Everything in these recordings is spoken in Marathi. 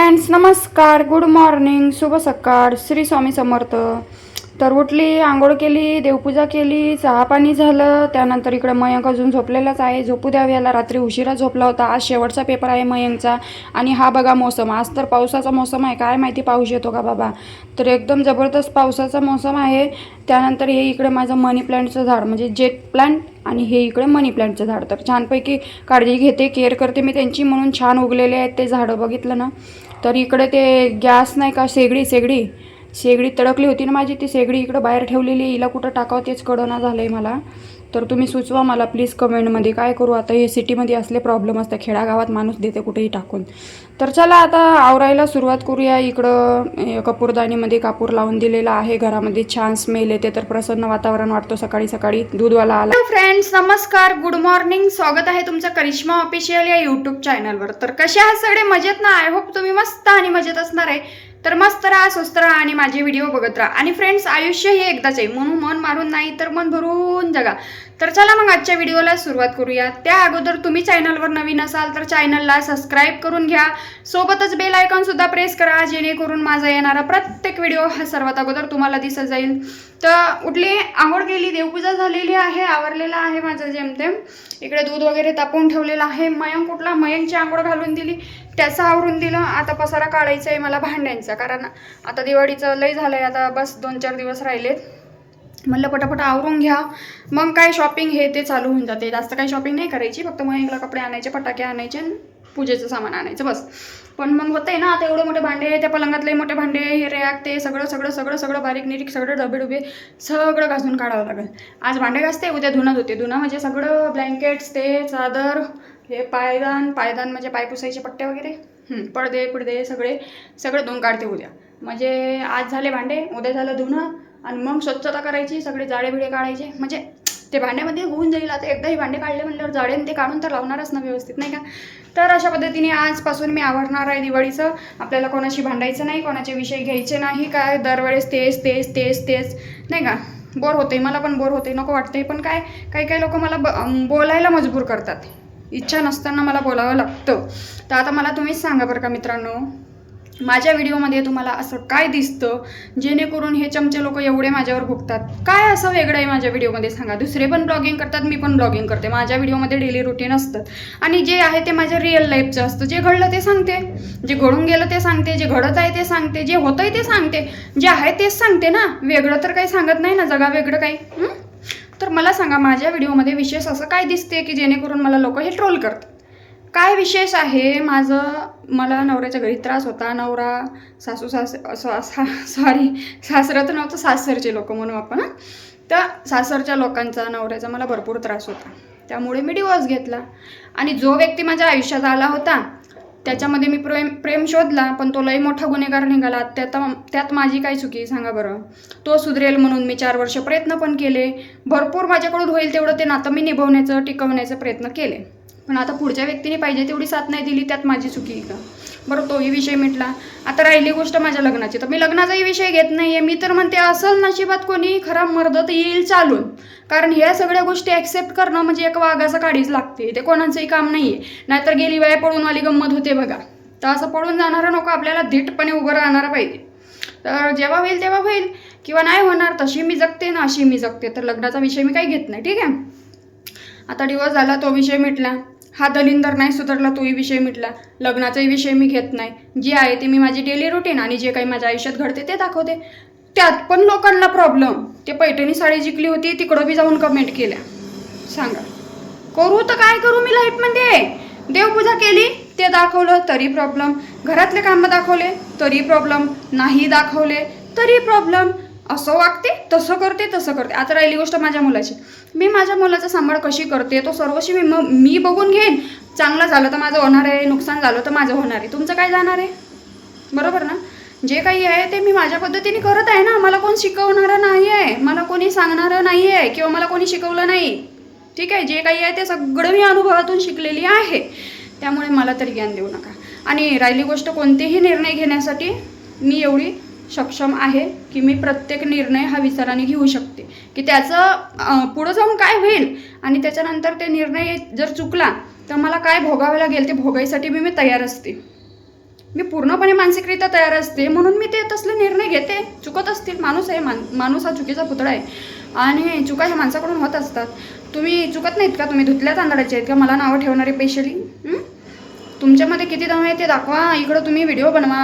फ्रेंड्स नमस्कार. गुड मॉर्निंग शुभ सकाळ. श्री स्वामी समर्थ. तर उठली आंघोळ केली देवपूजा केली चहा पाणी झालं. त्यानंतर इकडं मयंक अजून झोपलेलाच आहे. झोपू द्यावी याला रात्री उशिरा झोपला होता. आज शेवटचा पेपर आहे मयंकचा. आणि हा बघा मोसम. आज तर पावसाचा मोसम आहे. काय माहिती पाऊस येतो का बाबा? तर एकदम जबरदस्त पावसाचा मोसम आहे. त्यानंतर हे इकडे माझं मनी प्लांटचं झाड. म्हणजे जेट प्लांट आणि हे इकडे मनी प्लांटचं झाड. तर छानपैकी काळजी घेते केअर करते मी त्यांची. म्हणून छान उगलेले आहेत ते झाडं. बघितलं ना? तर इकडे ते गॅस नाही का शेगडी शेगडी. शेगडी तडकली होती ना माझी ती शेगडी इकडं बाहेर ठेवलेली हिला कुठं टाकावं तेच कळना झालं आहे मला. तर तुम्ही सुचवा मला प्लीज कमेंटमध्ये काय करू आता? हे सिटीमध्ये असले प्रॉब्लेम असतात खेडागावात माणूस देते कुठेही टाकून. तर चला आता आवरायला सुरुवात करूया. इकडं कपूरदाणीमध्ये कपूरदानीमध्ये कापूर लावून दिलेला आहे. घरामध्ये छान स्मेल येते. तर प्रसन्न वातावरण वाटतो. सकाळी सकाळी दूधवाला आला. फ्रेंड्स नमस्कार. गुड मॉर्निंग स्वागत आहे तुमचं करिश्मा ऑफिशियल या यूट्यूब चॅनलवर तर कसे आहात? सगळे मजेत ना? आय होप तुम्ही मस्त आणि मजेत असणार आहे. तर मस्त राहा स्वस्त राहा आणि माझे व्हिडिओ बघत राहा. आणि फ्रेंड्स आयुष्य हे एकदाच आहे. म्हणून मन मारून नाही तर मन भरून जगा. तर चला मग आजच्या व्हिडिओला सुरुवात करूया. त्या अगोदर तुम्ही चॅनलवर नवीन असाल तर चॅनलला सबस्क्राईब करून घ्या. सोबतच बेल आयकॉन सुद्धा प्रेस करा जेणेकरून माझा येणारा प्रत्येक व्हिडिओ हा सर्वात अगोदर तुम्हाला दिसत जाईल. तर उठली आंघोळ केली देवपूजा झालेली आहे आवरलेला आहे माझं जेमतेम. इकडे दूध वगैरे तापवून ठेवलेलं आहे. मयंक कुठला मयंकची आंघोळ घालून दिली. त्याचं आवरून दिलं आता पसारा काढायचा आहे मला भांड्यांचा. कारण आता दिवाळीचं लय झालं आहे आता बस दोन चार दिवस राहिलेत. म्हणलं पटापट आवरून घ्या. मग काय शॉपिंग हे ते चालू होऊन जाते. जास्त काही शॉपिंग नाही करायची फक्त मयंकला कपडे आणायचे फटाके आणायचे आणि पूजेचं सामान आणायचं बस. पण मग होतंय ना आता एवढे मोठे भांडे त्या पलंगातले मोठे भांडे हे रॅक ते सगळं सगळं सगळं सगळं बारीक निरीक सगळं डबे डुबे सगळं घासून काढावं लागेल. आज भांडे घासते उद्या धुणं होते धुणं म्हणजे सगळं ब्लँकेट्स ते चादर हे पायदान पायदान म्हणजे पाय पुसायचे पट्टे वगैरे? पडदे पडदे सगळे सगळे धुवून काढते उद्या. म्हणजे आज झाले भांडे उद्या झालं धुणं आणि मग स्वच्छता करायची सगळे जाडे बिडे काढायचे. म्हणजे ते भांड्यामध्ये होऊन जाईल आता. एकदा हे भांडे काढले म्हणल्यावर जाळे आणि ते काढून तर लावणारच ना व्यवस्थित नाही का? तर अशा पद्धतीने आजपासून मी आवडणार आहे दिवाळीचं. आपल्याला कोणाशी भांडायचं नाही कोणाचे विषय घ्यायचे नाही काय दरवेळेस तेच तेच तेच तेच नाही का? बोर होते मला पण बोर होते नको वाटते पण काय काही काही लोक मला ब बोलायला मजबूर करतात. इच्छा नसताना मला बोलावं लागतं. तर आता मला तुम्हीच सांगा बरं का मित्रांनो माझ्या व्हिडिओमध्ये तुम्हाला असं काय दिसतं? जेणेकरून हे चमचे लोक एवढे माझ्यावर भुगतात. काय असं वेगळं आहे माझ्या व्हिडिओमध्ये सांगा. दुसरे पण ब्लॉगिंग करतात मी पण ब्लॉगिंग करते. माझ्या व्हिडिओमध्ये डेली रुटीन असतं. आणि जे आहे ते माझ्या रिअल लाईफचं असतं. जे घडलं ते सांगते. जे घडून गेलं ते सांगते. जे घडत आहे ते सांगते. जे होतंय ते सांगते. जे आहे तेच सांगते ना. वेगळं तर काही सांगत नाही ना जगा वेगळं काही. तर मला सांगा माझ्या व्हिडिओमध्ये विशेष असं काय दिसते की जेणेकरून मला लोक हे ट्रोल करतात? काय विशेष आहे? माझं मला नवऱ्याच्या घरी त्रास होता. नवरा सासू सास सॉरी सासरं तर नव्हतं सासरचे लोक म्हणू आपण तर सासरच्या लोकांचा नवऱ्याचा मला भरपूर त्रास होता. त्यामुळे मी डिवॉर्स घेतला. आणि जो व्यक्ती माझ्या आयुष्यात आला होता त्याच्यामध्ये मी प्रेम प्रेम शोधला पण तो लई मोठा गुन्हेगार निघाला. त्यात त्यात माझी काय चुकी सांगा बरं. तो सुधरेल म्हणून मी चार वर्ष प्रयत्न पण केले. भरपूर माझ्याकडून होईल तेवढं ते नातं मी निभवण्याचं टिकवण्याचा प्रयत्न केले. पण आता पुढच्या व्यक्तीने पाहिजे तेवढी साथ नाही दिली त्यात माझी चुकी आहे का? बरं तोही विषय मिटला. आता राहिली गोष्ट माझ्या लग्नाची. तर मी लग्नाचाही विषय घेत नाही आहे मी तर म्हणते असल नशिबात कोणी खरा मर्द तर येईल चालून. कारण ह्या सगळ्या गोष्टी ॲक्सेप्ट करणं म्हणजे एक वाघाचं काढीच लागते. ते कोणाचंही काम नाही आहे नाहीतर गेली वेळा पळूनवाली गंमत होते बघा. तर असं पळून जाणारं नको आपल्याला धीटपणे उभं राहणारा पाहिजे. तर जेव्हा होईल तेव्हा होईल. किंवा नाही होणार तशी मी जगते ना अशी मी जगते. तर लग्नाचा विषय मी काही घेत नाही. ठीक आहे? आता दिवस झाला तो विषय मिटला. हा दलिंदर नाही सुधारला तोही विषय मिटला. लग्नाचाही विषय मी घेत नाही. जे आहे ते मी माझी डेली रुटीन आणि जे काही माझ्या आयुष्यात घडते ते दाखवते. त्यात पण लोकांना प्रॉब्लेम ते पैठणी साडी जिंकली होती तिकडं बी जाऊन कमेंट केल्या. सांगा. करू तर काय करू मी लाईफमध्ये देवपूजा केली ते दाखवलं तरी प्रॉब्लेम घरातले कामं दाखवले तरी प्रॉब्लेम नाही दाखवले तरी प्रॉब्लेम असं वागते तसं करते तसं करते. आता राहिली गोष्ट माझ्या मुलाची. मी माझ्या मुलाचा सांभाळ कशी करते तो सर्वशी मी मग मी बघून घेईन. चांगलं झालं तर माझं होणार आहे नुकसान झालं तर माझं होणार आहे. तुमचं काय जाणार आहे? बरोबर ना? जे काही आहे ते मी माझ्या पद्धतीने करत आहे ना. मला कोण शिकवणारं नाही आहे. मला कोणी सांगणारं नाही आहे किंवा मला कोणी शिकवलं नाही. ठीक आहे? जे काही आहे ते सगळं मी अनुभवातून शिकलेली आहे. त्यामुळे मला तरी ज्ञान देऊ नका. आणि राहिली गोष्ट कोणतेही निर्णय घेण्यासाठी मी एवढी सक्षम आहे की मी प्रत्येक निर्णय हा विचाराने घेऊ शकते. की त्याचं पुढं जाऊन काय होईल आणि त्याच्यानंतर ते निर्णय जर चुकला तर मला काय भोगावं लागेल ते भोगायसाठी मी मी तयार असते. मी पूर्णपणे मानसिकरित्या तयार असते म्हणून मी ते तसले निर्णय घेते. चुकत असतील माणूस आहे मान माणूस हा चुकीचा पुतळा आहे. आणि चुका ह्या माणसाकडून होत असतात. तुम्ही चुकत नाहीत का? तुम्ही धुतल्या तांदळाचे आहेत का? मला नावं ठेवणारे पेशली तुमच्यामध्ये किती दम आहे ते दाखवा. इकडं तुम्ही व्हिडिओ बनवा.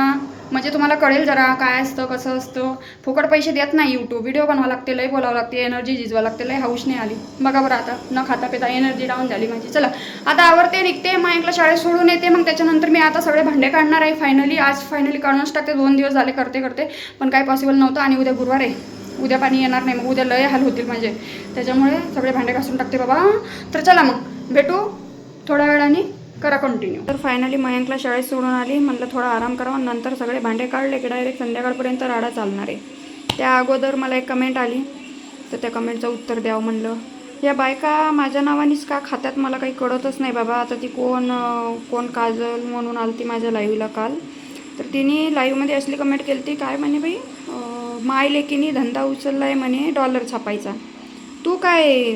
म्हणजे तुम्हाला कळेल जरा काय असतं कसं असतं. फुकट पैसे देत नाही यूट्यूब व्हिडिओ बनवावं लागते लय बोलावं लागते एनर्जी झिजवा लागते लय हाऊस नाही आली. बघा बरं आता न खाता पिता एनर्जी डाऊन झाली माझी. चला आता आवडते निघते मायकला शाळेत सोडून येते मग त्याच्यानंतर मी आता सगळे भांडे काढणार आहे. फायनली आज फायनली काढूनच टाकते दोन दिवस झाले करते करते. पण काय पॉसिबल नव्हतं आणि उद्या गुरुवार आहे. उद्या पाणी येणार नाही मग उद्या लय हाल होतील म्हणजे त्याच्यामुळे सगळे भांडे घासून टाकते बाबा. तर चला मग भेटू थोड्या वेळाने. करा कंटिन्यू तर फायनली मयंकला शाळेत सोडून आली. म्हणलं थोडा आराम करावा नंतर सगळे भांडे काढले की डायरेक्ट संध्याकाळपर्यंत राडा चालणार आहे. त्या अगोदर मला एक कमेंट आली. तर त्या कमेंटचं उत्तर द्यावं म्हणलं या बायका माझ्या नावानेच का खात्यात मला काही कळतच नाही बाबा. आता ती कोण कोण काजल म्हणून आली ती माझ्या लाईव्हला काल. तर तिने लाईव्हमध्ये असली कमेंट केली ती काय म्हणे बाई? माय लेकीनी धंदा उचलला आहे म्हणे डॉलर छापायचा. तू काय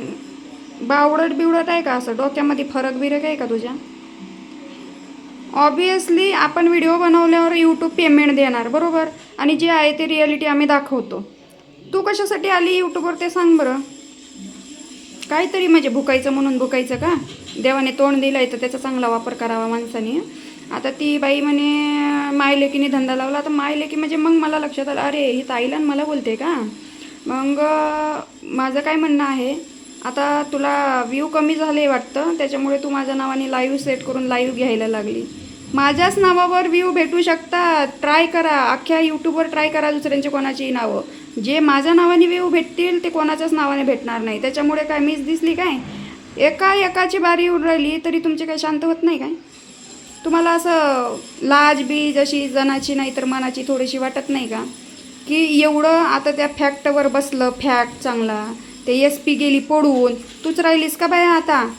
बावडट बिवडत आहे का असं? डोक्यामध्ये फरक बिरक आहे का तुझ्या? ऑबियसली आपण व्हिडिओ बनवल्यावर यूट्यूब पेमेंट देणार बरोबर? आणि जे आहे ते रियालिटी आम्ही दाखवतो. तू कशासाठी आली यूट्यूबवर ते सांग बरं. काहीतरी म्हणजे भुकायचं म्हणून भुकायचं का? देवाने तोंड दिलं आहे तर त्याचा चांगला वापर करावा माणसाने. आता ती बाई म्हणे माय लेकीने धंदा लावला. तर माय लेकी म्हणजे मग मला लक्षात आलं अरे ही ताईला मला बोलते का? मग माझं काय म्हणणं आहे आता तुला व्ह्यू कमी झाले वाटतं त्याच्यामुळे तू माझ्या नावाने लाईव्ह सेट करून लाईव्ह घ्यायला लागली. माझ्याच नावावर व्ह्यू भेटू शकतात. ट्राय करा. अख्ख्या यूट्यूबवर ट्राय करा दुसऱ्यांची कोणाची नावं. जे माझ्या नावाने व्ह्यू भेटतील ते कोणाच्याच नावाने भेटणार नाही. त्याच्यामुळे काय मीच दिसली काय? एका एकाची बारी येऊन राहिली तरी तुमचे काय शांत होत नाही काय? तुम्हाला असं लाज बीज अशी जनाची नाही तर मनाची थोडीशी वाटत नाही का? की एवढं आता त्या फॅक्टवर बसलं फॅक्ट चांगला. ते एस पी गेली पडून. तूच राहिलीस का बाया आता?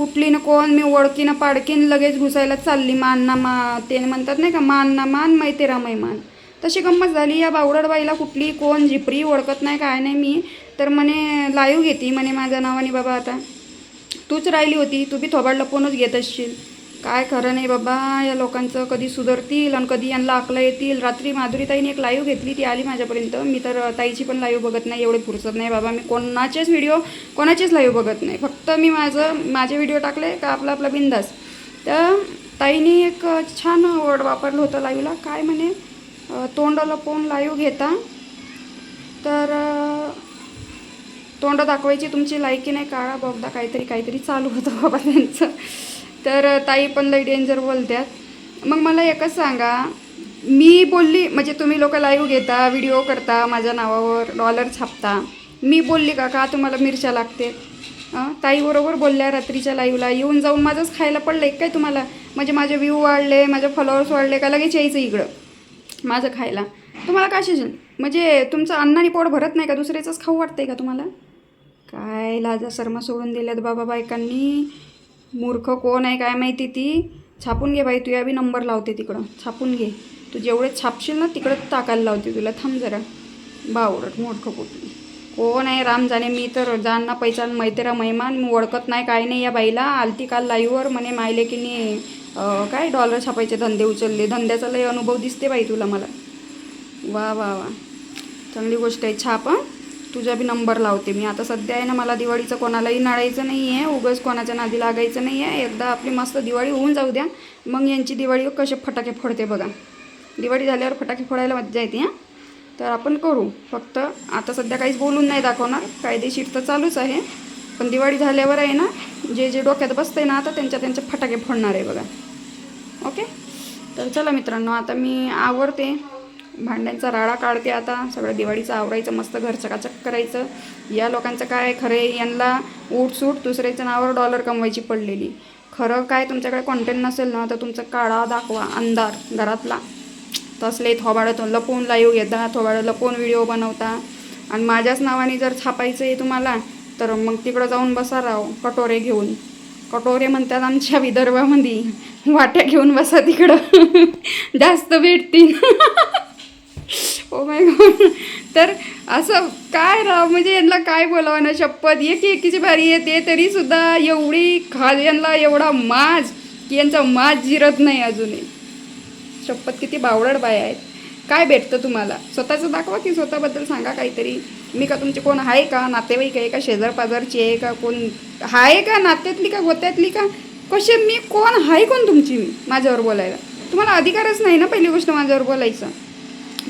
कुठली ना कोण मी ओळखीनं पाडकीन लगेच घुसायला चालली. मान ना मा ते म्हणतात नाही का मान ना मान मैतेरा मैमान तशी गंमत झाली. या बावडडबाईला कुठली कोण झिपरी ओळखत नाही काय नाही मी. तर म्हणे लाईव्ह घेते म्हणे माझ्या नावाने बाबा आता. तूच राहिली होती तू बी थोबाड लपवूनच घेत असशील. काय खरं नाही बाबा या लोकांचं कधी सुधरतील आणि कधी यांना अकला येतील. रात्री माधुरीताईने एक लाईव्ह घेतली ती आली माझ्यापर्यंत. मी तर ताईची पण लाईव्ह बघत नाही एवढे फुरसत नाही बाबा. मी कोणाचेच व्हिडिओ कोणाचेच लाईव्ह बघत नाही. फक्त मी माझं माझे व्हिडिओ टाकले का आपला आपला बिंदास. तर ताईने एक छान वर्ड वापरलं होतं लाईव्हला काय म्हणे? तोंडाला तोंड लाईव्ह घेता. तर तोंड दाखवायची तुमची लायकी नाही काळा बघदा काहीतरी काहीतरी चालू होतं बाबा त्यांचं. तर ताई पण लई डेंजर बोलत्यात मग मला एकच सांगा मी बोलली म्हणजे तुम्ही लोक लाईव्ह घेता व्हिडिओ करता माझ्या नावावर डॉलर छापता मी बोलली का का तुम्हाला मिरच्या लागते? ताईबरोबर बोलल्या रात्रीच्या लाईव्हला येऊन जाऊन माझंच खायला पडलं काय तुम्हाला? म्हणजे माझे व्ह्यू वाढले माझे फॉलोअर्स वाढले का? लगेच यायचं इकडं माझं खायला. तुम्हाला काय म्हणजे तुमचं अन्नाने पोट भरत नाही का? दुसऱ्याचंच खाऊ वाटतंय का तुम्हाला? काय लाजा शर्मा सोडून दिल्यात बाबा बायकांनी. मूर्ख कोण आहे काय माहिती ती? छापून घे बाई तुया बी नंबर लावते तिकडं. छापून घे. तू जेवढे छापशील ना तिकडं टाकायला लावते तुला. थांब जरा. बावडट मूर्ख कुठली. कोण आहे राम जाणे मी तर जाणना पैचान मैत्रा मैमान मी ओळखत नाही काय नाही या बाईला. आलती काल लाईव्हवर म्हणे मायले की नाही काय डॉलर छापायचे धंदे उचलले. धंद्याचा लय अनुभव दिसते बाई तुला मला. वा वा वा. चांगली गोष्ट आहे. छाप हां. तुझा बी नंबर लावते मी. आता सध्या आहे ना मला दिवाळीचं कोणालाही नळायचं नाही आहे उगंच कोणाच्या नादी लागायचं नाही आहे एकदा आपली मस्त दिवाळी होऊन जाऊ द्या. मग यांची दिवाळी कसे फटाके फोडते बघा. दिवाळी झाल्यावर फटाके फोडायला मज्जा येते हां? तर आपण करू. फक्त आता सध्या काहीच बोलून नाही दाखवणार. कायदेशीर तर चालूच आहे. पण दिवाळी झाल्यावर आहे ना जे जे डोक्यात बसते ना आता त्यांच्या त्यांचे फटाके फोडणार आहे बघा. ओके? तर चला मित्रांनो आता मी आवरते. भांड्यांचा राडा काढते आता. सगळं दिवाळीचं आवरायचं मस्त घर चकाचक करायचं. या लोकांचं काय खरे यांना उठसूट दुसऱ्याच्या नावावर डॉलर कमवायची पडलेली. खरं काय तुमच्याकडे कॉन्टेंट नसेल ना तर तुमचं काळा दाखवा अंधार घरातला. तसले थोबाडं लपवून लाईव्ह घेता थोबाडं लपवून व्हिडिओ बनवता. आणि माझ्याच नावाने जर छापायचं आहे तुम्हाला तर मग तिकडं जाऊन बसा राव कटोरे घेऊन. कटोरे म्हणतात आमच्या विदर्भामध्ये. वाट्या घेऊन बसा तिकडं. जास्त भेटतील. ओ माय गॉड तर असं काय राव म्हणजे यांना काय बोलावं ना शपथ एक एकीची भारी येते तरी सुद्धा एवढी खाल यांना एवढा माज की यांचा माज जिरत नाही अजूनही. शपथ किती बावळड बाया आहेत. काय भेटतं तुम्हाला? स्वतःचं दाखवा की स्वतःबद्दल सांगा काहीतरी. मी का तुमचे कोण आहे का? नातेवाईक आहे का? शेजार पाजारची आहे का? कोण आहे का? नात्यातली का? गोत्यातली का? कसे मी कोण? आहे कोण तुमची? मी माझ्यावर बोलायला. तुम्हाला अधिकारच नाही ना पहिली गोष्ट माझ्यावर बोलायचं?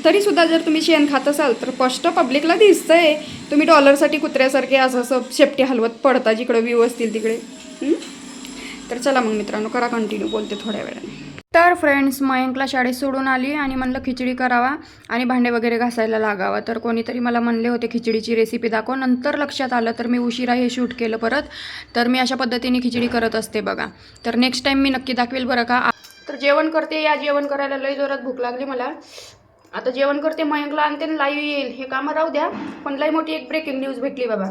तरीसुद्धा जर तुम्ही शेण खात असाल तर स्पष्ट पब्लिकला दिसतंय. तुम्ही डॉलरसाठी कुत्र्यासारखे असं असं शेपटी हलवत पडता जिकडं व्ह्यू असतील तिकडे. तर चला मग मित्रांनो करा कंटिन्यू बोलते थोड्या वेळाने. तर फ्रेंड्स मयंकला शाळेत सोडून आली आणि म्हणलं खिचडी करावा आणि भांडे वगैरे घासायला लागावा. तर कोणीतरी मला म्हणले होते खिचडीची रेसिपी दाखव नंतर लक्षात आलं तर मी उशिरा हे शूट केलं परत. तर मी अशा पद्धतीने खिचडी करत असते बघा. तर नेक्स्ट टाईम मी नक्की दाखवेल बरं का. तर जेवण करते या जेवण करायला लई जोरात भूक लागली मला. आता जेवण करते मयंकला आणते आणि लाईव्ह येईल. हे कामं राहू द्या पण लई मोठी एक ब्रेकिंग न्यूज भेटली बाबा.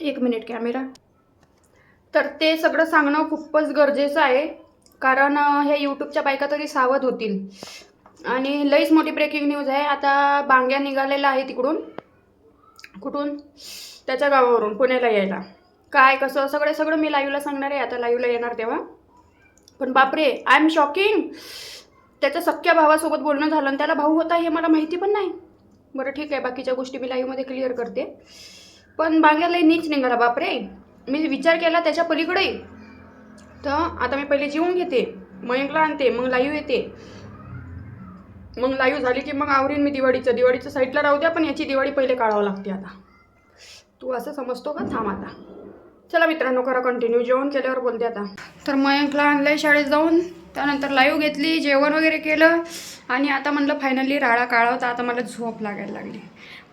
एक मिनिट कॅमेरा तर ते सगळं सांगणं खूपच गरजेचं आहे कारण ह्या यूट्यूबच्या बायका तरी सावध होतील. आणि लईच मोठी ब्रेकिंग न्यूज आहे. आता बांग्या निघालेला आहे तिकडून. कुठून? त्याच्या गावावरून पुण्याला यायला. काय कसं सगळं सगळं मी लाईव्हला सांगणार आहे. आता लाईव्हला येणार तेव्हा. पण बापरे आय एम शॉकिंग त्याच्या सख्या भावासोबत बोलणं झालं आणि त्याला भाऊ होता हे मला माहिती पण नाही. बरं ठीक आहे बाकीच्या गोष्टी मी लाईव्हमध्ये क्लिअर करते. पण बांग्याला नीच निघाला बापरे. मी विचार केला त्याच्या पलीकडे तर आता मी पहिले जेवून घेते मयंकला आणते मग लाईव्ह येते. मग लाईव्ह झाली की मग आवरीन मी दिवाळीचं. दिवाळीचं साईडला राहू द्या पण याची दिवाळी पहिले काढावं लागते आता. तू असं समजतो का? थांब आता. चला मित्रांनो करा कंटिन्यू जेवण केल्यावर बोलते आता. तर मयंकला आणलंय शाळेत जाऊन. त्यानंतर लाईव्ह घेतली जेवण वगैरे केलं आणि आता म्हणलं फायनली राळा काळा होता आता मला झोप लागायला लागली.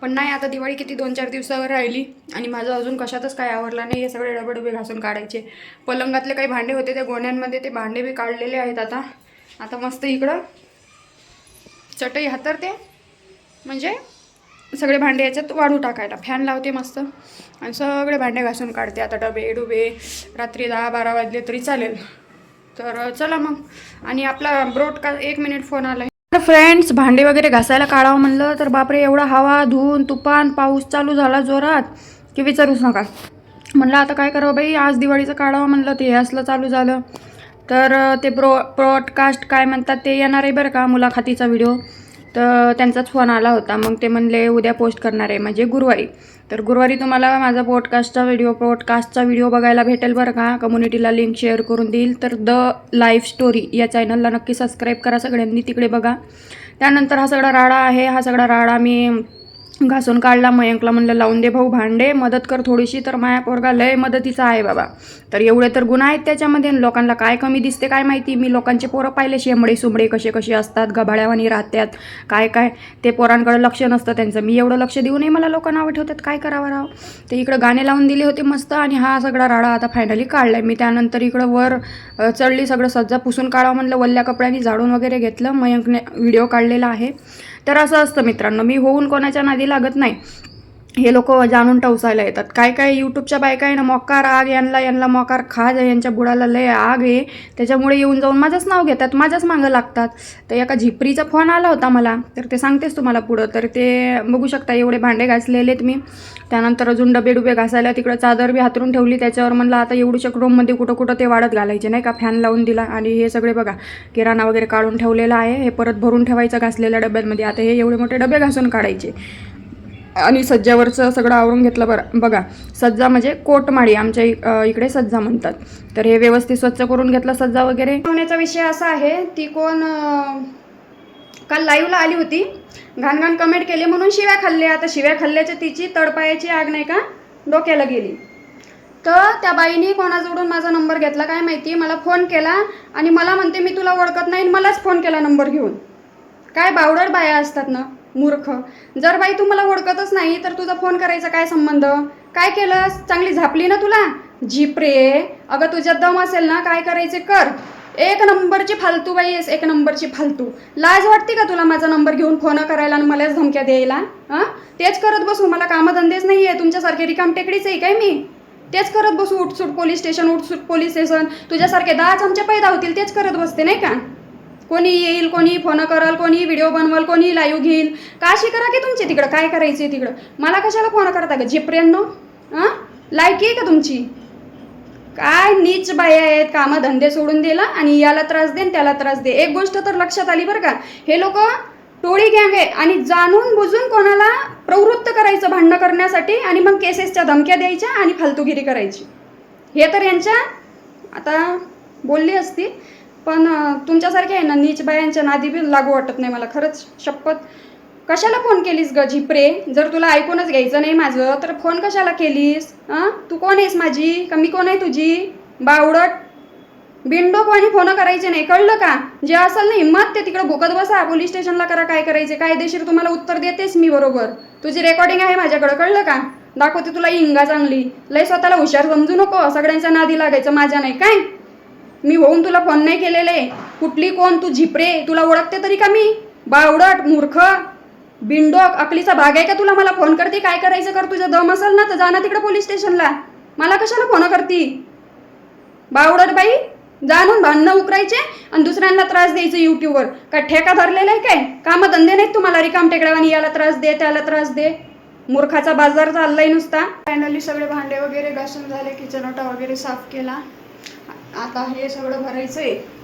पण नाही आता दिवाळी किती दोन चार दिवसावर राहिली आणि माझं अजून कशातच काय आवडला नाही हे सगळे डबे घासून काढायचे. पलंगातले काही भांडे होते त्या गोण्यांमध्ये ते भांडे बी काढलेले आहेत आता. आता मस्त इकडं चटई हातरते म्हणजे सगळे भांडे याच्यात वाढू टाकायला. फॅन लावते मस्त आणि सगळे भांडे घासून काढते. आता डबे डुबे रात्री दहा बारा वाजले तरी चालेल. तर चला मग. आणि आपला ब्रोडकास्ट एक मिनिट फोन आला तर फ्रेंड्स भांडे वगैरे घासायला काढावं म्हणलं तर बापरे एवढा हवा धून तुफान पाऊस चालू झाला जोरात की विचारूच नका. म्हणलं आता काय करावं बाई? आज दिवाळीचं काढावं म्हणलं ते हे असलं चालू झालं. तर ते ब्रो ब्रॉडकास्ट काय म्हणतात ते येणार आहे बरं का मुलाखतीचा व्हिडिओ तर त्यांचाच फोन आला होता. मग ते म्हणले उद्या पोस्ट करणार आहे म्हणजे गुरुवारी. तर गुरुवारी तुम्हाला माझा पॉडकास्टचा व्हिडिओ पॉडकास्टचा व्हिडिओ बघायला भेटेल बरं का. कम्युनिटीला लिंक शेअर करून देईल. तर द लाईफ स्टोरी या चॅनलला नक्की सबस्क्राईब करा सगळ्यांनी तिकडे बघा. त्यानंतर हा सगळा राडा आहे. हा सगळा राडा मी घासून काढला मयंकला म्हणलं लावून दे भाऊ भांडे मदत कर थोडीशी तर माया पोरगा लय मदतीचा आहे बाबा. तर एवढे तर गुन्हा आहेत त्याच्यामध्ये लोकांना काय कमी दिसते काय माहिती? मी लोकांचे पोरं पाहिले शेंबडे सुंबडे कसे कसे असतात गभाळ्यावानी राहत्यात काय काय? ते पोरांकडे लक्ष नसतं त्यांचं. मी एवढं लक्ष देऊनही मला लोकांना नावं काय करावं राव? ते इकडं गाणे लावून दिले होते मस्त आणि हा सगळा राडा आता फायनली काढला मी त्यानंतर इकडं वर चढली सगळं सज्जा पुसून काढावं म्हणलं वल्ल्या कपड्यांनी झाडून वगैरे घेतलं. मयंकने व्हिडिओ काढलेला आहे. तर असं असतं मित्रांनो मी होऊन कोणाच्या नादी लागत नाही. हे लोक जाणून टवसायला येतात. काय काय यूट्यूबच्या बायका आहे ना मोकार आग यांना यांना मोकार खाज आहे यांच्या बुडाला लय आग आहे. त्याच्यामुळे येऊन जाऊन माझंच नाव घेतात माझ्याच मागं लागतात. तर एका झिपरीचा फोन आला होता मला तर ते सांगतेच तुम्हाला पुढं. तर ते बघू शकता एवढे भांडे घासलेलेत मी. त्यानंतर अजून डबे डुबे घासायला तिकडं चादर बी हातरून ठेवली त्याच्यावर म्हणलं आता एवढूशा रूममध्ये कुठं कुठं ते वाढत घालायचे नाही का? फॅन लावून दिला आणि हे सगळे बघा किराणा वगैरे काढून ठेवलेला आहे. हे परत भरून ठेवायचं घासलेल्या डब्यांमध्ये. आता हे एवढे मोठे डबे घासून काढायचे. आणि सज्जावरचं सगळं आवरून घेतलं बरं. बघा सज्जा म्हणजे कोटमाळी आमच्या इकडे सज्जा म्हणतात. तर हे व्यवस्थित स्वच्छ करून घेतलं सज्जा वगैरे. होण्याचा विषय असा आहे ती कोण काल लाईव्हला आली होती. घाणघाण कमेंट केली म्हणून शिव्या खाल्ल्या. आता शिव्या खाल्ल्याच्या तिची तडपायाची आग नाही का? डोक्याला गेली. तर त्या बाईने कोणाजवळून माझा नंबर घेतला काय माहिती? मला फोन केला आणि मला म्हणते मी तुला ओळखत नाही आणि मलाच फोन केला नंबर घेऊन. काय बावडड बाया असतात ना. मूर्ख. जर बाई तू मला ओळखतच नाही तर तुझा फोन करायचा काय संबंध? काय केलंस? चांगली झापली ना तुला? जीप रे अगं तुझ्यात दम असेल ना काय करायचे कर. एक नंबरची फालतू बाई आहेस एक नंबरची फालतू. लाज वाटते का तुला माझा नंबर घेऊन फोन करायला आणि मलाच धमक्या द्यायला? हां? तेच करत बसू मला कामधंदेच नाही आहे तुमच्यासारखे रिकाम टेकडीच आहे काय मी? तेच करत बसू उठसूट पोलीस स्टेशन उठसूट पोलीस स्टेशन. तुझ्यासारखे दहा चमचे पैदा होतील तेच करत बसते नाही का? कोणी येईल कोणी फोन करल कोणी व्हिडिओ बनवल कोणी लाईव्ह घेईल. काशी करा की तुमची तिकडं? काय करायचे तिकडं? मला कशाला फोन करता का? झिपऱ्यांनो हां? लायकी आहे का तुमची? काय नीच बाया आहेत कामं धंदे सोडून दिला आणि याला त्रास दे त्याला त्रास दे. एक गोष्ट तर लक्षात आली बरं का? हे लोक टोळी गँग आहे आणि जाणून बुजून कोणाला प्रवृत्त करायचं भांडणं करण्यासाठी आणि मग केसेसच्या धमक्या द्यायच्या आणि फालतुगिरी करायची. हे तर यांच्या आता बोलली असती पण तुमच्यासारख्या तुमच्यासारखे आहे ना नीच बायांच्या नादी बी लागू वाटत नाही मला. खरंच शपथ. कशाला फोन केलीस ग झिपरे? जर तुला ऐकूनच घ्यायचं नाही माझं तर फोन कशाला केलीस? हां तू कोण आहेस माझी? का मी कोण आहे तुझी? बावडट बिंडोक आणि फोन करायचे नाही कळलं का? जे असेल ना हिंमत ते तिकडं भुकत बसा. पोलीस स्टेशनला करा काय करायचे. कायदेशीर तुम्हाला उत्तर देतेस मी बरोबर. तुझी रेकॉर्डिंग आहे माझ्याकडं कळलं का? दाखवते तुला इंगा चांगली. लय स्वतःला हुशार समजू नको. सगळ्यांच्या नादी लागायचं माझ्या नाही. काय? मी होऊन तुला फोन नाही केलेले. कुठली कोण? तू झिपरे. तुला ओळखते तरी का मी? बावडट मूर्ख बिंडोक अकलीचा भाग आहे का तुला मला फोन करते? काय करायचं? कर तुझं दम असेल ना तर जा ना तिकडे पोलीस स्टेशनला. मला कशाला फोन करती? बावडट बाई जाणून भांडणं उकरायचे आणि दुसऱ्यांना त्रास द्यायचं युट्यूबवर. का ठेका धरलेला आहे काय? कामं धंदे नाहीत तुम्हाला? रिकाम टेकड्यावानी याला त्रास दे त्याला त्रास दे. मूर्खाचा बाजार चाललाय नुसता. फायनली सगळे भांडे वगैरे घासून झाले किचन ओटा वगैरे साफ केला. आता हे सगळं भरायचं आहे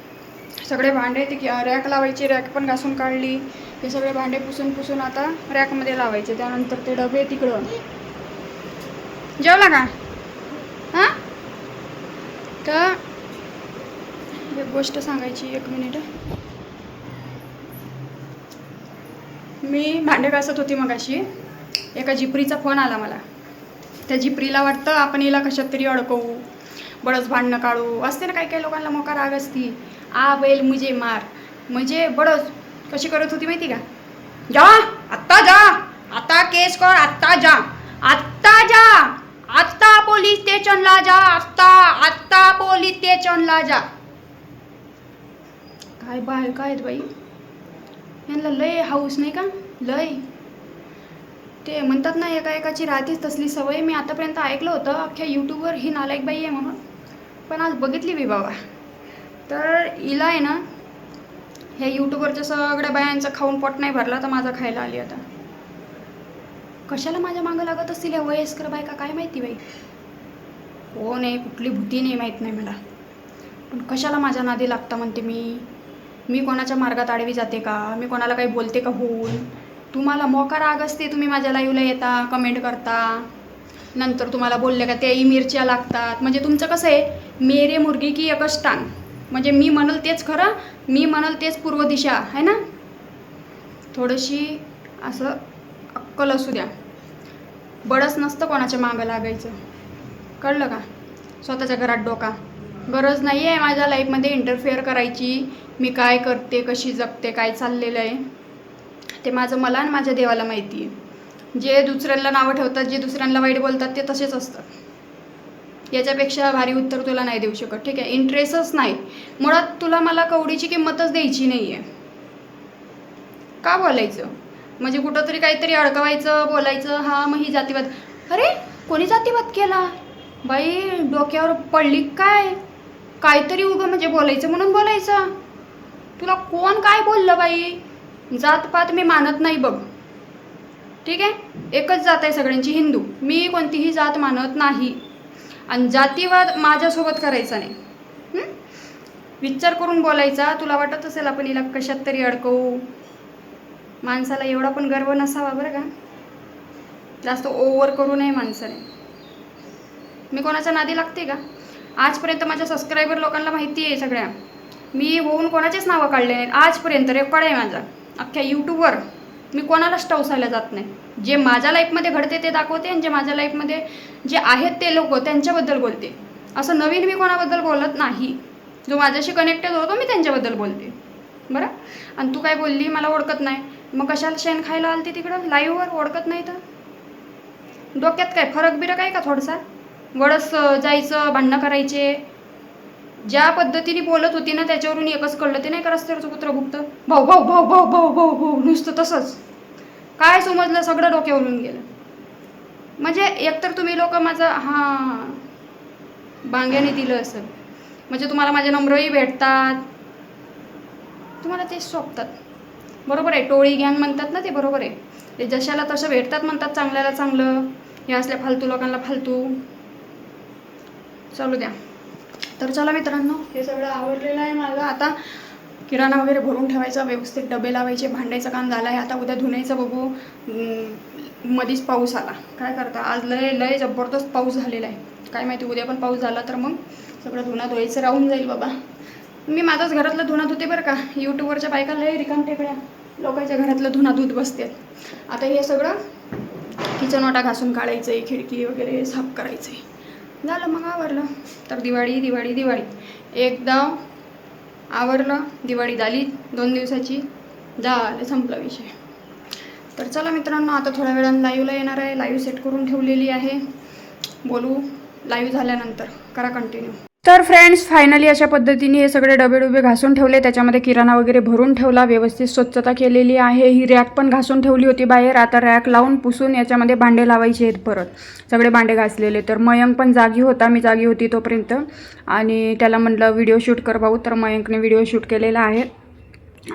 सगळे भांडे ते रॅक लावायची रॅक पण घासून काढली. हे सगळे भांडे पुसून पुसून आता रॅकमध्ये लावायचे. त्यानंतर ते डबे तिकडं. जेवला का? हां? तर एक गोष्ट सांगायची एक मिनिट. मी भांडे घासत होती मगाशी. एका जिपरीचा फोन आला मला. त्या जिपरीला वाटतं आपण हिला कशात तरी अडकवू. बडस भांडणं काढू. असते ना काही काही लोकांना मोका राग असती. आ बैल मुझे मार. म्हणजे बडस कशी करत होती माहिती का? जा आत्ता जा. आता केस कर आत्ता जा. आत्ता जा. आत्ता पोलीस स्टेशनला जा. आत्ता आत्ता पोलीस स्टेशनला जा. काय बाय काय बाई? यांना लय हाऊस नाही का? लय. ते म्हणतात ना एका एकाची राहतेच तसली सवय. मी आतापर्यंत ऐकलं होतं. अख्ख्या यूट्यूबवर ही नालायक बाई आहे म्हणून. पण आज बघितली मी बाबा. तर हिला आहे ना ह्या यूट्यूबवरच्या सगळ्या बायांचा खाऊन पोट नाही भरला तर माझा खायला आली आता. कशाला माझ्या मागं लागत असतील या वयस्कर बायका? काय माहिती बाई? हो नाही कुठली भूती नाही माहीत नाही मला. पण कशाला माझ्या नादी लागता म्हणते मी? मी कोणाच्या मार्गात आडवी जाते का? मी कोणाला काही बोलते का होऊन? तुम्हाला मोका राग असते तुम्ही माझ्या लाईव्हला येता कमेंट करता. नंतर तुम्हाला बोलले का त्याही मिरच्या लागतात. म्हणजे तुमचं कसं आहे मेरे मुर्गी की एकच टांग म्हणजे मी म्हणल तेच खरं मी म्हणल तेच पूर्व दिशा आहे ना? थोडीशी असं अक्कल असू द्या. बडच नसतं कोणाच्या मागं लागायचं. कळलं का? स्वतःच्या घरात डोका. गरज नाही आहे माझ्या लाईफमध्ये इंटरफेअर करायची. मी काय करते कशी जगते काय चाललेलं आहे. ते माझं मला आणि माझ्या देवाला माहिती आहे. जे दुसऱ्यांना नावं ठेवतात जे दुसऱ्यांना वाईट बोलतात ते तसेच असतात. याच्यापेक्षा भारी उत्तर तुला नाही देऊ शकत. ठीक आहे? इंटरेस्टच नाही. मुळात तुला मला कवडीची किंमतच द्यायची नाही आहे का बोलायचं? म्हणजे कुठंतरी काहीतरी अडकवायचं बोलायचं हा मग ही जातीवाद. अरे कोणी जातीवाद केला? बाई डोक्यावर पडली काय? काहीतरी उगं म्हणजे बोलायचं म्हणून बोलायचं. तुला कोण काय बोललं बाई? जातपात मी मानत नाही बघ. ठीक आहे? एकच जात आहे सगळ्यांची हिंदू. मी कोणतीही जात मानत नाही. आणि जातीवाद माझ्यासोबत करायचा नाही. विचार करून बोलायचा. तुला वाटत असेल आपण हिला कशात तरी अडकवू? माणसाला एवढा पण गर्व नसावा बरं का? जास्त ओव्हर करू नये माणसाने. मी कोणाच्या नादी लागते का? आजपर्यंत माझ्या सबस्क्रायबर लोकांना माहिती आहे सगळ्या. मी होऊन कोणाचेच नावं काढले नाहीत. आजपर्यंत रेकॉर्ड आहे माझा. अख्ख्या यूट्यूबवर मी कोणालाच टवसायला जात नाही. जे माझ्या लाईफमध्ये घडते ते दाखवते आणि जे माझ्या लाईफमध्ये जे आहेत ते लोक त्यांच्याबद्दल बोलते. असं नवीन मी कोणाबद्दल बोलत नाही. जो माझ्याशी कनेक्टेड होतो मी त्यांच्याबद्दल बोलते. बरं? आणि तू काय बोलली मला ओळखत नाही. मग कशाला शेण खायला आलती तिकडं? लाईव्हवर ओळखत नाही तर? डोक्यात काय फरक बिरक आहे का थोडासा? वडस जायचं भांडणं करायचे? ज्या पद्धतीने बोलत होती ना त्याच्यावरून एकच कळलं. ते नाही का रस्त्यावरचं कुत्र गुप्त? भाऊ भाऊ भाऊ भाऊ भाऊ भाऊ भाऊ नुसतं तसंच. काय समजलं? सगळं डोक्यावरून गेलं. म्हणजे एकतर तुम्ही लोक माझं हां बांग्याने दिलं असं. म्हणजे तुम्हाला माझे नम्रही भेटतात. तुम्हाला ते सोपतात बरोबर आहे? टोळी गँग म्हणतात ना ते बरोबर आहे. ते जशाला तसं भेटतात म्हणतात चांगल्याला चांगलं. हे असल्या फालतू लोकांना फालतू. चालू द्या. तर चला मित्रांनो हे सगळं आवडलेलं आहे माझं. आता किराणा वगैरे भरून ठेवायचा व्यवस्थित डबे लावायचे भांडायचं काम झालं आहे. आता उद्या धुण्याचं बघू. मधीच पाऊस आला. काय करता? आज लय लय जबरदस्त पाऊस झालेला आहे. काय माहिती उद्या पण पाऊस झाला तर मग सगळं धुणं धुवायचं राहून जाईल बाबा. मी माझंच घरातलं धुणं धुते बरं का. यूट्यूबवरच्या बायका लय रिकाम टेकड्या. लोकांच्या घरातलं धुणं धुत बसते आता हे सगळं किचन वाटा घासून काढायचं आहे खिडकी वगैरे साफ करायचं आहे झालं मग आवरलं. तर दिवाळी दिवाळी दिवाळी. एकदा आवरलं दिवाळी झाली दोन दिवसाची झालं संपला विषय. तर चला मित्रांनो आता थोड्या वेळानं लाईव्हला येणार आहे. लाईव्ह सेट करून ठेवलेली आहे. बोलू. लाईव्ह झाल्यानंतर. करा कंटिन्यू तर फ्रेंड्स फायनली अशा पद्धतीने हे सगळे डबे डुबे घासून ठेवले. त्याच्यामध्ये किराणा वगैरे भरून ठेवला. व्यवस्थित स्वच्छता केलेली आहे. ही रॅक पण घासून ठेवली होती बाहेर. आता रॅक लावून पुसून याच्यामध्ये भांडे लावायचे आहेत परत. सगळे भांडे घासलेले. तर मयंक पण जागी होता. मी जागी होती तोपर्यंत. आणि त्याला म्हटलं व्हिडिओ शूट कर भाऊ. तर मयंकने व्हिडिओ शूट केलेला आहे.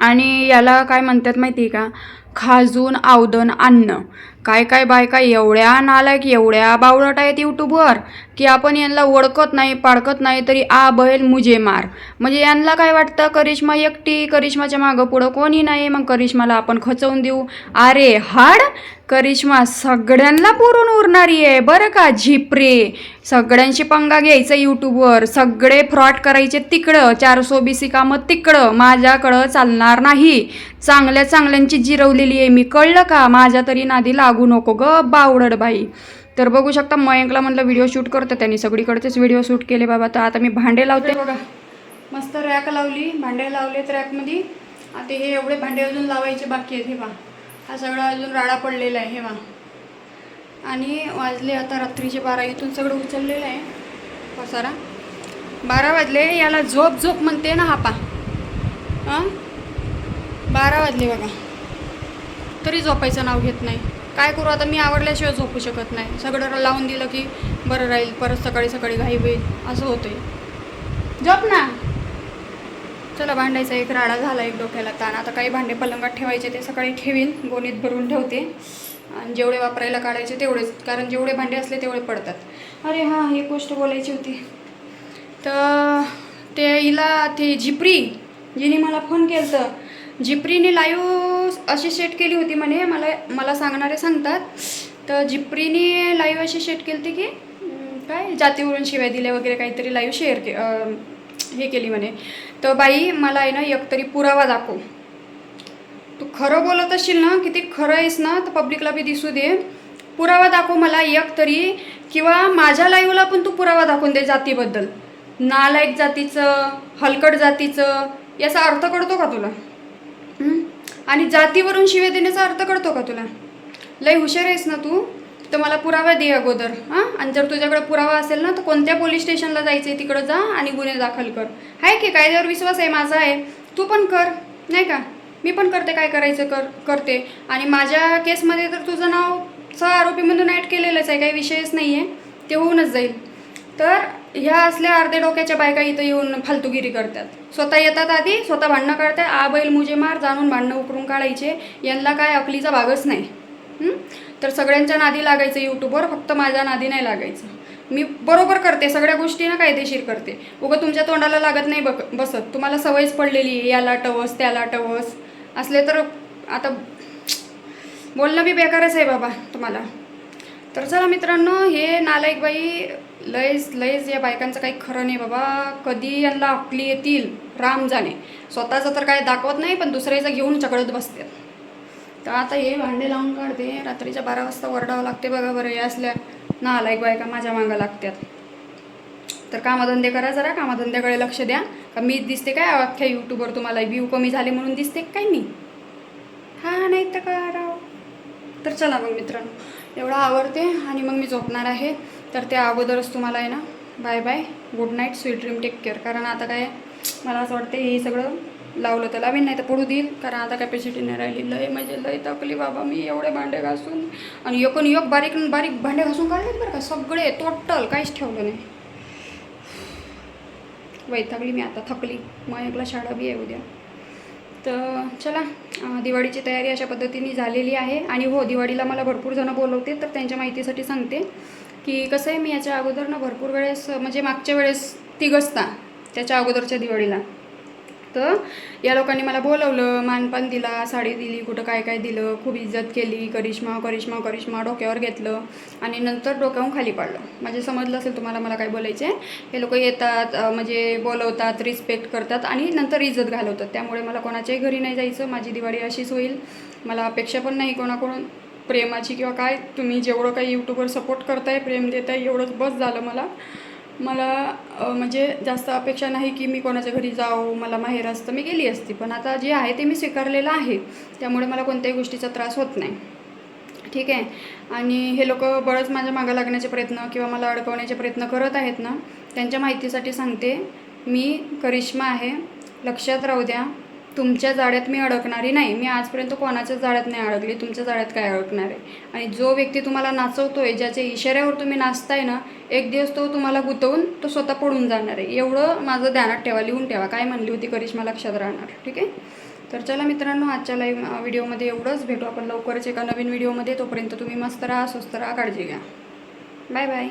आणि याला काय म्हणतात माहिती आहे का? खाजून आवदन अन्न. काय काय बायका एवढ्या नालायक एवढ्या बावळट आहेत यूट्यूबवर की आपण यांना ओळखत नाही पाडकत नाही तरी आ बैल मुजे मार. म्हणजे यांना काय वाटतं? करिश्मा एकटी करिश्माच्या मागं पुढं कोणी नाही. मग करिश्माला आपण खचवून देऊ. अरे हाड! करिश्मा सगळ्यांना पुरून उरणारी आहे. बरं का झिपरे? सगळ्यांशी पंगा घ्यायचा यूट्यूबवर. सगळे फ्रॉड करायचे तिकडं. चारसो बीसी कामं तिकडं. माझ्याकडं चालणार नाही. चांगल्या चांगल्यांची जिरवली गेली आहे मी कळलं का? माझ्या तरी नादी लागू नको ग बावडड बाई. तर बघू शकता मयंकला म्हटलं व्हिडिओ शूट करतं त्यांनी. सगळीकडचेच व्हिडिओ शूट केले बाबा. तर आता मी भांडे लावते. बघा मस्त रॅक लावली. भांडे लावलेत रॅकमध्ये. आता हे एवढे भांडे अजून लावायचे बाकी आहेत हे वा हा सगळा अजून राडा पडलेला आहे हे वा आणि वाजले आता रात्रीचे बारा. इथून सगळं उचललेलं आहे. पसारा. बारा वाजले. याला झोप झोप म्हणते ना हापा हां? बारा वाजले बघा. तरी झोपायचं नाव घेत नाही. काय करू आता मी आवडल्याशिवाय झोपू शकत नाही. सगळं लावून दिलं की बरं राहील परत सकाळी सकाळी घाई होईल असं होतंय. झोप ना. चला भांडायचा एक राडा झाला एक डोक्याला ताण. आता काही भांडे पलंगात ठेवायचे ते सकाळी ठेवीन गोणीत भरून ठेवते. आणि जेवढे वापरायला काढायचे तेवढेच कारण जेवढे भांडे असले तेवढे पडतात. अरे हां ही गोष्ट बोलायची होती. तर ते हिला ते झिपरी जिने मला फोन केलं जिप्रीने लाईव लाईव्ह अशी सेट केली होती म्हणे. मला मला सांगणारे सांगतात. तर जिप्रीने लाईव्ह अशी सेट केली होती की काय? जातीवरून शिवाय दिल्या वगैरे काहीतरी लाईव्ह शेअर के हे केली म्हणे. तर बाई मला आहे ना एकतरी पुरावा दाखव. तू खरं बोलत असशील ना किती खरं आहेस ना तर पब्लिकला बी दिसू दे. पुरावा दाखव मला एक तरी. किंवा माझ्या लाईव्हला पण तू पुरावा दाखवून दे जातीबद्दल. नालायक जातीचं हलकट जातीचं याचा अर्थ कळतो का तुला? आणि जातीवरून शिवे देण्याचा अर्थ कळतो का तुला? लय हुशार आहेस ना तू. तर मला पुरावा दे अगोदर हां? आणि जर तुझ्याकडे पुरावा असेल ना तर कोणत्या पोलीस स्टेशनला जायचं आहे तिकडं जा आणि गुन्हे दाखल कर. आहे की कायद्यावर विश्वास आहे माझा आहे. तू पण कर नाही का? मी पण करते काय करायचं कर करते. आणि माझ्या केसमध्ये तर तुझं नावचा आरोपी म्हणून ॲड केलेलंच आहे काही विषयच नाही आहे ते होऊनच जाईल. तर ह्या असल्या अर्ध्या डोक्याच्या बायका इथं येऊन फालतुगिरी करतात. स्वतः येतात आधी स्वतः भांडणं काढतात आ बैल मुजे मार जाणून भांडणं उकरून काढायचे. यांना काय अकलीचा भागच नाही. तर सगळ्यांच्या नादी लागायचं यूट्यूबवर फक्त माझ्या नादी नाही लागायचं. मी बरोबर करते सगळ्या गोष्टी ना कायदेशीर करते. उगं तुमच्या तोंडाला लागत नाही बक बसत. तुम्हाला सवयच पडलेली आहे याला टवस त्याला टवस. असले तर आता बोलणं बी बेकारच आहे बाबा तुम्हाला. तर चला मित्रांनो हे नालायक बाई लयच लयच या बायकांचं काही खरं नाही बाबा. कधी यांना आपली येतील राम जाणे. स्वतःचं तर काय दाखवत नाही पण दुसऱ्याचं घेऊन चकडत बसते तर आता हे भांडे लावून काढते. रात्रीच्या बारा वाजता ओरडावं लागते बघा बरं या असल्या ना आला एक बायका माझ्या मागं लागतात. तर कामधंदे करा जरा कामधंद्याकडे लक्ष द्या. का मी दिसते काय अख्ख्या यूट्यूबवर तुम्हाला? व्ह्यू कमी झाले म्हणून दिसते काय मी? हा नाही तर का राव? तर चला मग मित्रांनो. एवढं आवडते आणि मग मी झोपणार आहे. तर त्या अगोदरच तुम्हाला आहे ना bye bye good night sweet dream take care कारण आता काय मला असं वाटतं हे सगळं लावलं तर लावीन नाही तर पडू देईल. कारण आता कॅपॅसिटी नाही राहिली. लय म्हणजे लय तकली बाबा मी एवढे भांडे घासून आणि एकूण एक बारीक बारीक भांडे घासून काढलेत बरं का. सगळे टोटल काहीच ठेवलं नाही. वैतागली मी आता थकली. मयकला शाळा बी आहे उद्या. तर चला दिवाळीची तयारी अशा पद्धतीने झालेली आहे. आणि हो दिवाळीला मला भरपूर जणं बोलवते तर त्यांच्या माहितीसाठी सांगते. की कसं आहे मी याच्या अगोदर ना भरपूर वेळेस म्हणजे मागच्या वेळेस तिगसता त्याच्या अगोदरच्या दिवाळीला. तर या लोकांनी मला बोलवलं मानपान दिला साडी दिली कुठं काय काय दिलं खूप इज्जत केली करिश्मा करिश्मा करिश्मा डोक्यावर घेतलं आणि नंतर डोक्याहून खाली पाडलं. म्हणजे समजलं असेल तुम्हाला मला काय बोलायचं आहे हे लोक येतात म्हणजे बोलवतात रिस्पेक्ट करतात आणि नंतर इज्जत घालवतात. त्यामुळे मला कोणाच्याही घरी नाही जायचं माझी दिवाळी अशीच होईल. मला अपेक्षा पण नाही कोणाकडून. प्रेमाची किंवा काय तुम्ही जेवढं काही यूट्यूबवर सपोर्ट करताय प्रेम देताय एवढंच बस झालं मला. मला म्हणजे जास्त अपेक्षा नाही की मी कोणाच्या घरी जाऊ मला माहेर असतं मी गेली असती. पण आता जे आहे ते मी स्वीकारलेलं आहे. त्यामुळे मला कोणत्याही गोष्टीचा त्रास होत नाही. ठीक आहे? आणि हे लोक बरंच माझ्या मागं लागण्याचे प्रयत्न किंवा मला अडकवण्याचे प्रयत्न करत आहेत ना त्यांच्या माहितीसाठी सांगते. मी करिश्मा आहे. लक्षात राहू द्या. तुमच्या जाळ्यात मी अडकणारी नाही. मी आजपर्यंत कोणाच्या जाळ्यात नाही अडकली. तुमच्या जाळ्यात काय अडकणार आहे? आणि जो व्यक्ती तुम्हाला नाचवतोय ज्याच्या इशाऱ्यावर तुम्ही नाचताय ना एक दिवस तो तुम्हाला गुतवून तो स्वतः पडून जाणार आहे. एवढं माझं ध्यानात ठेवा लिहून ठेवा. काय म्हणली होती करिश्मा लक्षात राहणार. ठीक आहे? तर चला मित्रांनो आजच्या लाईव्ह व्हिडिओमध्ये एवढंच. भेटू आपण लवकरच एका नवीन व्हिडिओमध्ये. तोपर्यंत तुम्ही मस्त राहा स्वस्त राहा काळजी घ्या. Bye bye.